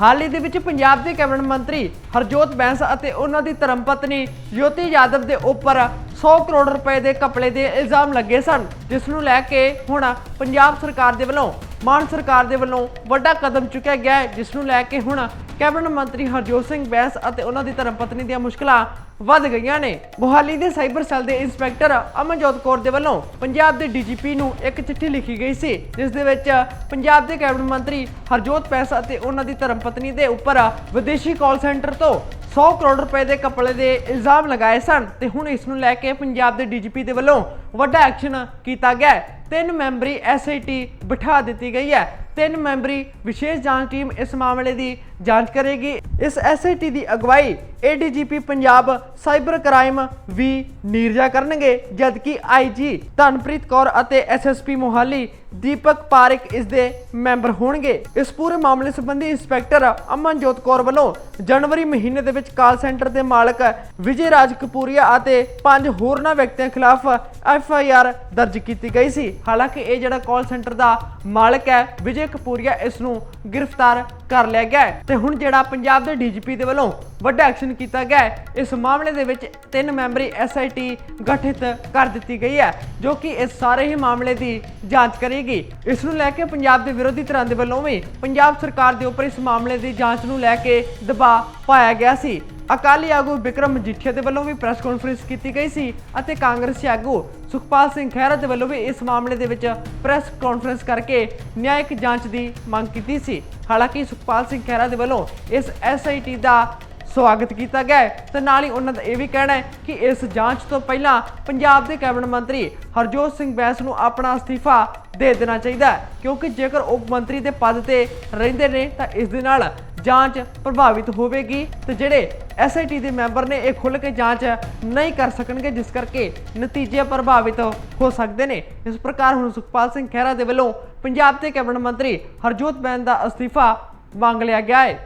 ਹਾਲ ਹੀ ਦੇ ਵਿੱਚ ਪੰਜਾਬ ਦੇ ਕੈਬਨਿਟ ਮੰਤਰੀ ਹਰਜੋਤ ਬੈਂਸ ਅਤੇ ਉਹਨਾਂ ਦੀ ਧਰਮ ਪਤਨੀ ਜੋਤੀ ਯਾਦਵ ਦੇ ਉੱਪਰ 100 ਕਰੋੜ ਰੁਪਏ ਦੇ ਕਪੜੇ ਦੇ ਇਲਜ਼ਾਮ ਲੱਗੇ ਸਨ, ਜਿਸ ਨੂੰ ਲੈ ਕੇ ਹੁਣ ਪੰਜਾਬ ਸਰਕਾਰ ਦੇ ਵੱਲੋਂ, ਮਾਨ ਸਰਕਾਰ ਦੇ ਵੱਲੋਂ ਵੱਡਾ ਕਦਮ ਚੁੱਕਿਆ ਗਿਆ ਹੈ, ਜਿਸ ਨੂੰ ਲੈ ਕੇ ਹੁਣ ਕੈਬਨਿਟ ਮੰਤਰੀ ਹਰਜੋਤ ਸਿੰਘ ਬੈਂਸ ਅਤੇ ਉਹਨਾਂ ਦੀ ਧਰਮ ਦੀਆਂ ਮੁਸ਼ਕਲਾਂ ਵੱਧ ਗਈਆਂ ਨੇ। ਮੁਹਾਲੀ ਦੇ ਸਾਈਬਰ ਸੈੱਲ ਦੇ ਇੰਸਪੈਕਟਰ ਅਮਨਜੋਤ ਕੌਰ ਦੇ ਵੱਲੋਂ ਪੰਜਾਬ ਦੇ ਡੀਜੀਪੀ ਨੂੰ ਇੱਕ ਚਿੱਠੀ ਲਿਖੀ ਗਈ ਸੀ, ਜਿਸ ਦੇ ਵਿੱਚ ਪੰਜਾਬ ਦੇ ਕੈਬਨਿਟ ਮੰਤਰੀ ਹਰਜੋਤ ਬੈਂਸ ਅਤੇ ਉਹਨਾਂ ਦੀ ਧਰਮ ਪਤਨੀ ਦੇ ਉੱਪਰ ਵਿਦੇਸ਼ੀ ਕਾਲ ਸੈਂਟਰ ਤੋਂ 100 ਕਰੋੜ ਰੁਪਏ ਦੇ ਕਪੜੇ ਦੇ ਇਲਜ਼ਾਮ ਲਗਾਏ ਸਨ ਤੇ ਹੁਣ ਇਸ ਨੂੰ ਲੈ ਕੇ ਪੰਜਾਬ ਦੇ ਡੀਜੀਪੀ ਦੇ ਵੱਲੋਂ ਵੱਡਾ ਐਕਸ਼ਨ ਕੀਤਾ ਗਿਆ ਹੈ। ਤਿੰਨ ਮੈਂਬਰੀ ਐਸਆਈਟੀ ਬਿਠਾ ਦਿੱਤੀ ਗਈ ਹੈ। ਤਿੰਨ ਮੈਂਬਰੀ ਵਿਸ਼ੇਸ਼ ਜਾਂਚ ਟੀਮ ਇਸ ਮਾਮਲੇ ਦੀ ਜਾਂਚ ਕਰੇਗੀ। ਇਸ ਐਸਆਈਟੀ ਦੀ ਅਗਵਾਈ ADGP Punjab cyber crime V Neeraja ਕਰਨਗੇ, ਜਦਕਿ ਆਈਜੀ ਧਨਪ੍ਰੀਤ ਕੌਰ ਅਤੇ ਐਸਐਸਪੀ ਮੋਹਾਲੀ ਦੀਪਕ ਪਾਰਿਕ ਇਸ ਦੇ ਮੈਂਬਰ ਹੋਣਗੇ। ਇਸ ਪੂਰੇ ਮਾਮਲੇ ਸੰਬੰਧੀ ਇੰਸਪੈਕਟਰ ਅਮਨਜੋਤ ਕੌਰ ਵੱਲੋਂ ਜਨਵਰੀ ਮਹੀਨੇ ਦੇ ਵਿੱਚ ਕਾਲ ਸੈਂਟਰ ਦੇ ਮਾਲਕ ਵਿਜੇ ਰਾਜ ਕਪੂਰੀਆ ਅਤੇ ਪੰਜ ਹੋਰਨਾਂ ਵਿਅਕਤੀਆਂ ਖਿਲਾਫ ਐਫ ਆਈ ਆਰ ਦਰਜ ਕੀਤੀ ਗਈ ਸੀ। ਹਾਲਾਂਕਿ ਇਹ ਜਿਹੜਾ ਕਾਲ ਸੈਂਟਰ ਦਾ ਮਾਲਕ ਹੈ, ਵਿਜੇ ਕਪੂਰੀਆ, ਇਸ ਨੂੰ ਗ੍ਰਿਫਤਾਰ ਕਰ ਲਿਆ ਗਿਆ ਤੇ ਹੁਣ ਜਿਹੜਾ ਪੰਜਾਬ ਦੇ ਡੀਜੀਪੀ ਦੇ ਵੱਲੋਂ ਵੱਡਾ ਐਕਸ਼ਨ ਕੀਤਾ ਗਿਆ ਇਸ ਮਾਮਲੇ ਦੇ ਵਿੱਚ ਤਿੰਨ ਮੈਂਬਰੀ ਐਸਆਈਟੀ ਗਠਿਤ ਕਰ ਦਿੱਤੀ ਗਈ ਹੈ, ਜੋ ਕਿ ਇਸ ਸਾਰੇ ਹੀ ਮਾਮਲੇ ਦੀ ਜਾਂਚ ਕਰੇਗੀ। ਇਸ ਨੂੰ ਲੈ ਕੇ ਪੰਜਾਬ ਦੇ ਵਿਰੋਧੀ ਧਿਰਾਂ ਦੇ ਵੱਲੋਂ ਵੀ ਪੰਜਾਬ ਸਰਕਾਰ ਦੇ ਉੱਪਰ ਇਸ ਮਾਮਲੇ ਦੀ ਜਾਂਚ ਨੂੰ ਲੈ ਕੇ ਦਬਾਅ ਪਾਇਆ ਗਿਆ ਸੀ। ਅਕਾਲੀ ਆਗੂ ਵਿਕਰਮ ਮਜੀਠੀਆ ਦੇ ਵੱਲੋਂ ਵੀ ਪ੍ਰੈਸ ਕਾਨਫਰੰਸ ਕੀਤੀ ਗਈ ਸੀ ਅਤੇ ਕਾਂਗਰਸੀ ਆਗੂ ਸੁਖਪਾਲ ਸਿੰਘ ਖਹਿਰਾ ਦੇ ਵੱਲੋਂ ਵੀ ਇਸ ਮਾਮਲੇ ਦੇ ਵਿੱਚ ਪ੍ਰੈਸ ਕਾਨਫਰੰਸ ਕਰਕੇ ਨਿਆਇਕ ਜਾਂਚ ਦੀ ਮੰਗ ਕੀਤੀ ਸੀ। ਹਾਲਾਂਕਿ ਸੁਖਪਾਲ ਸਿੰਘ ਖਹਿਰਾ ਦੇ ਵੱਲੋਂ ਇਸ ਐਸਆਈਟੀ ਦਾ ਸਵਾਗਤ ਕੀਤਾ ਗਿਆ ਹੈ ਤੇ ਨਾਲ ਹੀ ਉਹਨਾਂ ਦਾ ਇਹ ਵੀ ਕਹਿਣਾ ਹੈ ਕਿ ਇਸ ਜਾਂਚ ਤੋਂ ਪਹਿਲਾਂ ਪੰਜਾਬ ਦੇ ਕੈਬਨਿਟ ਮੰਤਰੀ ਹਰਜੋਤ ਸਿੰਘ ਬੈਂਸ ਨੂੰ ਆਪਣਾ ਅਸਤੀਫਾ ਦੇ ਦੇਣਾ ਚਾਹੀਦਾ ਕਿਉਂਕਿ ਜੇਕਰ ਉਪ ਮੰਤਰੀ ਦੇ ਪਦ ਤੇ ਰਹਿੰਦੇ ਨੇ ਤਾਂ ਇਸ ਦੇ ਨਾਲ ਜਾਂਚ ਪ੍ਰਭਾਵਿਤ ਹੋਵੇਗੀ ਤੇ ਜਿਹੜੇ ਐਸਆਈਟੀ ਦੇ ਮੈਂਬਰ ਨੇ ਇਹ ਖੁੱਲ੍ਹ ਕੇ ਜਾਂਚ ਨਹੀਂ ਕਰ ਸਕਣਗੇ, ਜਿਸ ਕਰਕੇ ਨਤੀਜੇ ਪ੍ਰਭਾਵਿਤ ਹੋ ਸਕਦੇ ਨੇ। ਇਸ ਪ੍ਰਕਾਰ ਹੁਣ ਸੁਖਪਾਲ ਸਿੰਘ ਖਹਿਰਾ ਦੇ ਵੱਲੋਂ ਪੰਜਾਬ ਦੇ ਕੈਬਨਿਟ ਮੰਤਰੀ ਹਰਜੋਤ ਬੈਨ ਦਾ ਅਸਤੀਫਾ ਮੰਗ ਲਿਆ ਗਿਆ ਹੈ।